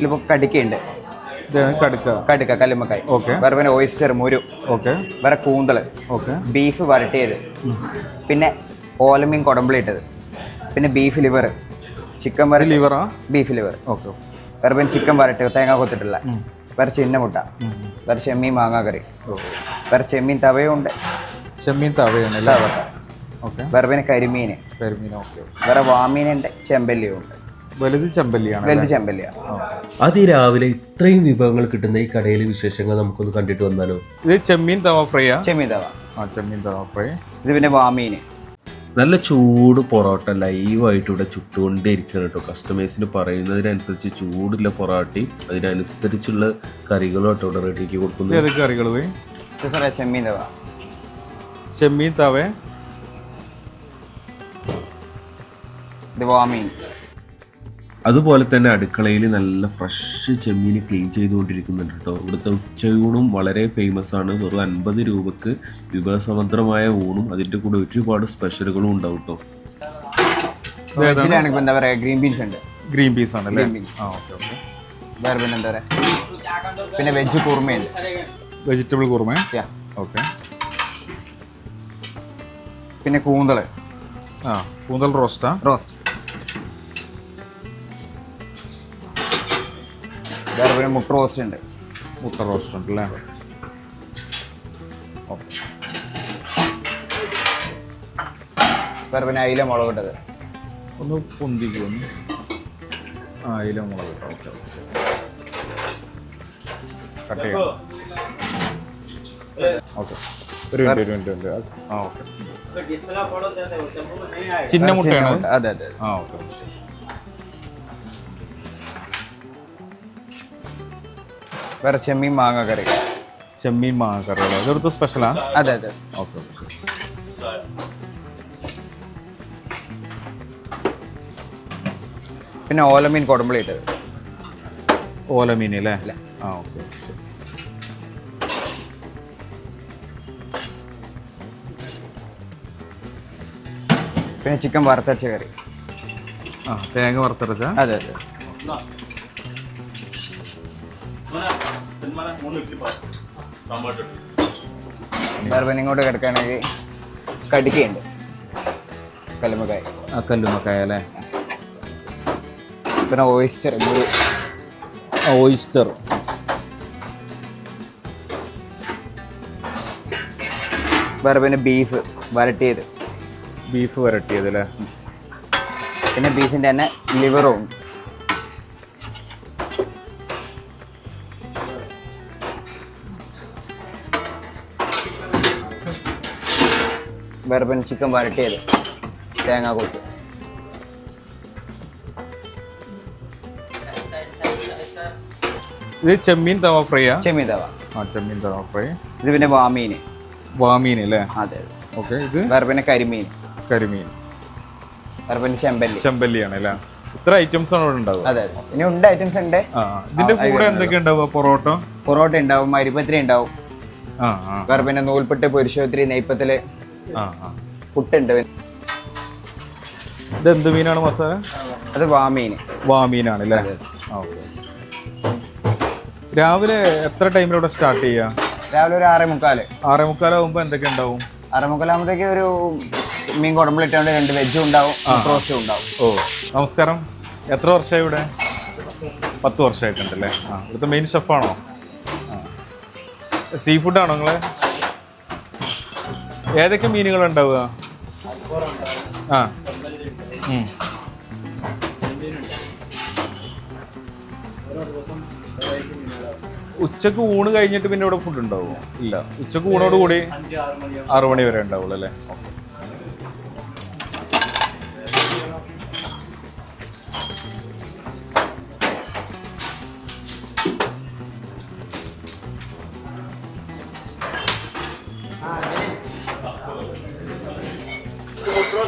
ഇതിലിപ്പോൾ കടിക്കയുണ്ട്. കടുക്ക. കടുക്ക കല്ലുമ്മക്കായ്. ഓക്കെ. വേറെ പിന്നെ ഓയിസ്റ്റർ മുരു. ഓക്കെ. വേറെ കൂന്തൾ ഓക്കെ. ബീഫ് വരട്ടിയത്. പിന്നെ ഓലമീൻ കുടമ്പിളി ഇട്ടത് പിന്നെ ബീഫ് ലിവർ ചിക്കൻ വര ലിവറാ ബീഫ് ലിവർ ഓക്കെ വേറെ പിന്നെ ചിക്കൻ വരട്ടി തേങ്ങ കൊത്തിട്ടുള്ള. വേറെ ചിന്നമുട്ട വേറെ ചെമ്മീൻ മാങ്ങാ കറി. വേറെ ചെമ്മീൻ തവയും ഉണ്ട്. ചെമ്മീൻ തവയാണല്ലേ ഓക്കെ. വേറെ പിന്നെ കരിമീൻ. കരിമീൻ ഓക്കെ വേറെ വാമീനുണ്ട് ചെമ്പല്ലിയും ഉണ്ട്. വലുത് ചെമ്പല്ലിയാണ് വലുത് ചെമ്പല്ലിയാണ്. അതിരാവിലെ ഇത്രയും വിഭവങ്ങൾ കിട്ടുന്ന ഈ കടയിലെ വിശേഷങ്ങൾ നമുക്കൊന്ന് കണ്ടിട്ട് വന്നാലോ? ഇത് ചെമ്മീൻ തവ ഫ്രൈയാ? ചെമ്മീൻ തവ. ആ ചെമ്മീൻ തവ ഫ്രൈ. ഇത് പിന്നെ വാമീൻ നല്ല ചൂട് പൊറോട്ട ലൈവായിട്ട് ഇവിടെ ചുട്ടുകൊണ്ടേ ഇരിക്കുകയാണ് കേട്ടോ. കസ്റ്റമേഴ്സിന് പറയുന്നതിനനുസരിച്ച് ചൂടുള്ള പൊറോട്ടയും അതിനനുസരിച്ചുള്ള കറികളും കേട്ടോ ഇവിടെ റെഡിയാക്കി കൊടുക്കുന്നു ഏതൊക്കെ കറികൾ സാറേ ചെമ്മീൻ തവ. ചെമ്മീൻ തവ? ഇത് വാമീൻ. അതുപോലെ തന്നെ അടുക്കളയിൽ നല്ല ഫ്രഷ് ചെമ്മീൻ ക്ലീൻ ചെയ്തുകൊണ്ടിരിക്കുന്നുണ്ട് കേട്ടോ. ഇവിടുത്തെ ഉച്ചയൂണും വളരെ ഫേമസ് ആണ്. വെറും അൻപത് രൂപക്ക് വിഭവസമൃദ്ധമായ ഊണും അതിന്റെ കൂടെ ഒരുപാട് സ്പെഷ്യലുകളും ഉണ്ടാവും കേട്ടോ. എന്താ പറയുക ഗ്രീൻ ബീൻസ് ഉണ്ട്. ഗ്രീൻ പീസ് ആ ഓക്കെ ഓക്കെ വേറെ പിന്നെ എന്താ പറയുക പിന്നെ വെജ് വെജിറ്റബിൾ. ഓക്കെ പിന്നെ കൂന്തൾ. ആ കൂന്തൽ റോസ്റ്റാ റോസ്റ്റ് വേറെ പിന്നെ മുട്ട റോസ്റ്റ് ഉണ്ട്. മുട്ട റോസ്റ്റ് ഉണ്ട് അല്ലേ വേറെ പിന്നെ അയില മുളക് ഇട്ടത്. ഒന്ന് പൊന്തിക്കൊന്ന് ആ അയില മുളക് ഓക്കെ കട്ട് ചെയ്യാം. ഓക്കെ. ഒരു മിനിറ്റ് ഒരു മിനിറ്റ് ഒരു മിനിറ്റ്. ആ ഓക്കെ. ചിന്ന മുട്ടയാണോ? അതെ അതെ ആ ഓക്കെ. വേറെ ചെമ്മീൻ മാങ്ങ കറി. ചെമ്മീൻ മാങ്ങ കറി ഇതെടുത്ത് സ്പെഷ്യലാ അതെ അതെ. ഓക്കെ ഓക്കെ പിന്നെ ഓലമീൻ കുടമ്പളി ഇട്ടത്. ഓലമീൻ അല്ലേ? ആ ഓക്കെ പിന്നെ ചിക്കൻ വറുത്തച്ച കറി. ആ തേങ്ങ വറുത്തരച്ച? അതെ അതെ. ഇങ്ങോട്ട് കിടക്കുകയാണെങ്കിൽ കടിക്കയുണ്ട്. കല്ലുമക്കായ ആ കല്ലുമക്കായ അല്ലേ? പിന്നെ ഓയിസ്റ്റർ ഒരു ഓയിസ്റ്റർ വേറെ പിന്നെ ബീഫ് വരട്ടിയത്. ബീഫ് വരട്ടിയത് അല്ലേ? പിന്നെ ബീഫിന്റെ തന്നെ ലിവറും ഉണ്ട് വേറെ പിന്നെ ചിക്കൻ വരട്ടിയത് തേങ്ങ കൊത്ത് ഇത് ചെമ്മീൻ തവ ഫ്രൈ ചെമ്മീൻ തവ. ആ ചെമ്മീൻ തവ ഫ്രൈ. ഇത് പിന്നെ വാമീൻ വാമീൻ അല്ലേ? അതെ ഓക്കെ ഇത്? വേറെ കരിമീൻ. കരിമീൻ. വേറെ ചെമ്പല്ലി. ചെമ്പല്ലിയാണ് അല്ലേ? ഇത്ര ഐറ്റംസ് ആണ് ഇവിടെ ഉണ്ടാവുക. അതെ ഇനി ഉണ്ട് ഐറ്റംസ് ഉണ്ട്. ഇതിന്റെ കൂടെ എന്തൊക്കെ ഉണ്ടാവുക? പൊറോട്ട? പൊറോട്ട ഉണ്ടാവും അരിപ്പത്തിരി ഉണ്ടാവും. വേറെ പിന്നെ നൂൽപ്പെട്ട് പൊരിശോത്തിരി നെയ്പ്പത്തിൽ പുട്ടുണ്ട്. ഇത് എന്ത് മീനാണ് മസാല? അത് വാമീൻ. വാമീനാണ് അല്ലേ ഓക്കെ. രാവിലെ എത്ര ടൈമിൽ ഇവിടെ സ്റ്റാർട്ട് ചെയ്യാം? രാവിലെ ഒരു ആറേ മുക്കാൽ. ആറേ മുക്കാലാവുമ്പോൾ എന്തൊക്കെ ഉണ്ടാവും? ആറേ മുക്കാലാകുമ്പോഴത്തേക്ക് ഒരു മീൻ കുടമ്പിളിട്ടുകൊണ്ട് രണ്ട് വെജും ഉണ്ടാവും റോസ്റ്റും ഉണ്ടാവും. ഓ നമസ്കാരം. എത്ര വർഷമായി ഇവിടെ? പത്ത് വർഷമായിട്ടുണ്ടല്ലേ ആ ഇവിടുത്തെ മെയിൻ ഷെഫാണോ സീ ഫുഡാണോ നിങ്ങൾ? ഏതൊക്കെ മീനുകൾ ഉണ്ടാവുക? ആ. ഉച്ചയ്ക്ക് ഊണ് കഴിഞ്ഞിട്ട് പിന്നെ ഇവിടെ ഫുഡ് ഉണ്ടാവുമോ? ഇല്ല. ഉച്ചയ്ക്ക് ഊണോട് കൂടി ആറു മണി വരെ ഉണ്ടാവുള്ളൂ അല്ലേ? ഓക്കെ.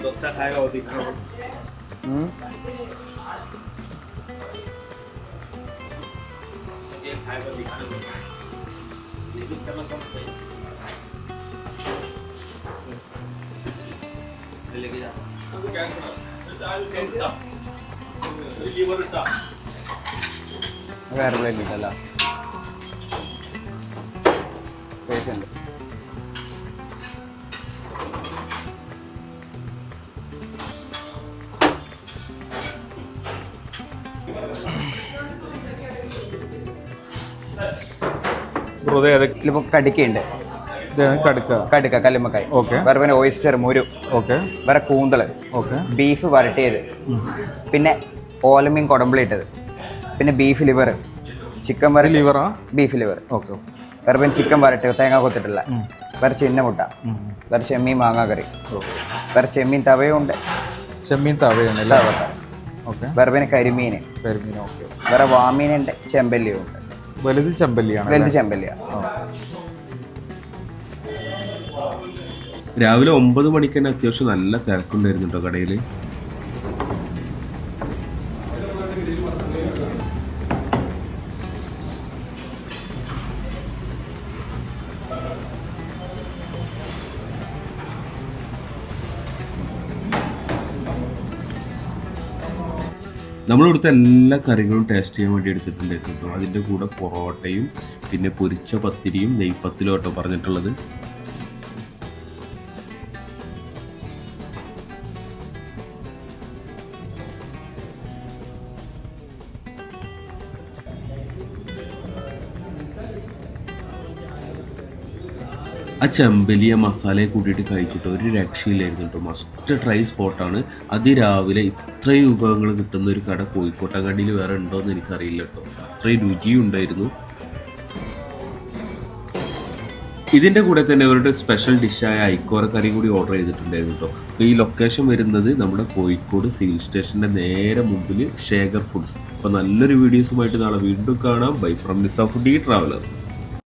मुठ रोस्ट दे उसको ഉം. വേറെ പ്ലേറ്റ് ഇട്ടല്ലോ സ്പേസ് ഉണ്ട് ബ്രോ ഇത് ഏതൊക്കെ ഇതിലിപ്പോ കടിക്കയുണ്ട്. കടുക്ക. കടുക്ക കല്ലുമ്മക്കായി. ഓക്കെ. വേറെ പിന്നെ ഓയിസ്റ്റർ മുരു. ഓക്കെ. വേറെ കൂന്തൾ. ഓക്കെ. ബീഫ് വരട്ടിയത്. പിന്നെ ഓലമീൻ കുടമ്പിളിട്ടത് പിന്നെ ബീഫ് ലിവർ ചിക്കൻ വര ലിവറാ ബീഫ് ലിവർ ഓക്കെ. വേറെ പിന്നെ ചിക്കൻ വരട്ട് തേങ്ങ കൊത്തിട്ടില്ല. വേറെ ചിന്ന മുട്ട വേറെ ചെമ്മീൻ മാങ്ങാ കറി. വേറെ ചെമ്മീൻ തവയും ഉണ്ട് ചെമ്മീൻ തവയുണ്ട് ഓക്കെ വേറെ പിന്നെ കരിമീൻ കരിമീൻ ഓക്കെ. വേറെ വാമീനുണ്ട് ചെമ്പല്ലിയും ഉണ്ട്. വലുത് ചെമ്പല്ലിയാണ് വലുത് ചെമ്പല്ലിയ. രാവിലെ ഒമ്പത് മണിക്ക് തന്നെ അത്യാവശ്യം നല്ല തിരക്കുണ്ടായിരുന്നു കേട്ടോ കടയിൽ നമ്മളിവിടുത്തെ എല്ലാ കറികളും ടേസ്റ്റ് ചെയ്യാൻ വേണ്ടി എടുത്തിട്ടുണ്ടായിരുന്നു. കേട്ടോ അതിന്റെ കൂടെ പൊറോട്ടയും പിന്നെ പൊരിച്ച പത്തിരിയും നെയ്പ്പത്തിലും പറഞ്ഞിട്ടുള്ളത്. ആ ചെമ്പലിയ മസാലയെ കൂട്ടിയിട്ട് കഴിച്ചിട്ട് ഒരു രക്ഷയില്ലായിരുന്നു കേട്ടോ. മസ്റ്റ് ട്രൈ സ്പോട്ടാണ് അതിരാവിലെ ഇത്രയും വിഭവങ്ങൾ കിട്ടുന്ന ഒരു കട കോഴിക്കോട്ടങ്ങാടിയിൽ വേറെ ഉണ്ടോ എന്ന് എനിക്കറിയില്ല കേട്ടോ. അത്രയും രുചിയുണ്ടായിരുന്നു ഇതിന്റെ കൂടെ തന്നെ അവരുടെ സ്പെഷ്യൽ ഡിഷായ ഐക്കോറ കറി കൂടി ഓർഡർ ചെയ്തിട്ടുണ്ടായിരുന്നു കേട്ടോ. അപ്പോൾ ഈ ലൊക്കേഷൻ വരുന്നത് നമ്മുടെ കോഴിക്കോട് സിവിൽ സ്റ്റേഷന്റെ നേരെ മുമ്പിൽ ശേഖർ ഫുഡ്സ് അപ്പോൾ നല്ലൊരു വീഡിയോസുമായിട്ട് നാളെ വീണ്ടും കാണാം. Bye from Nisa foodie traveller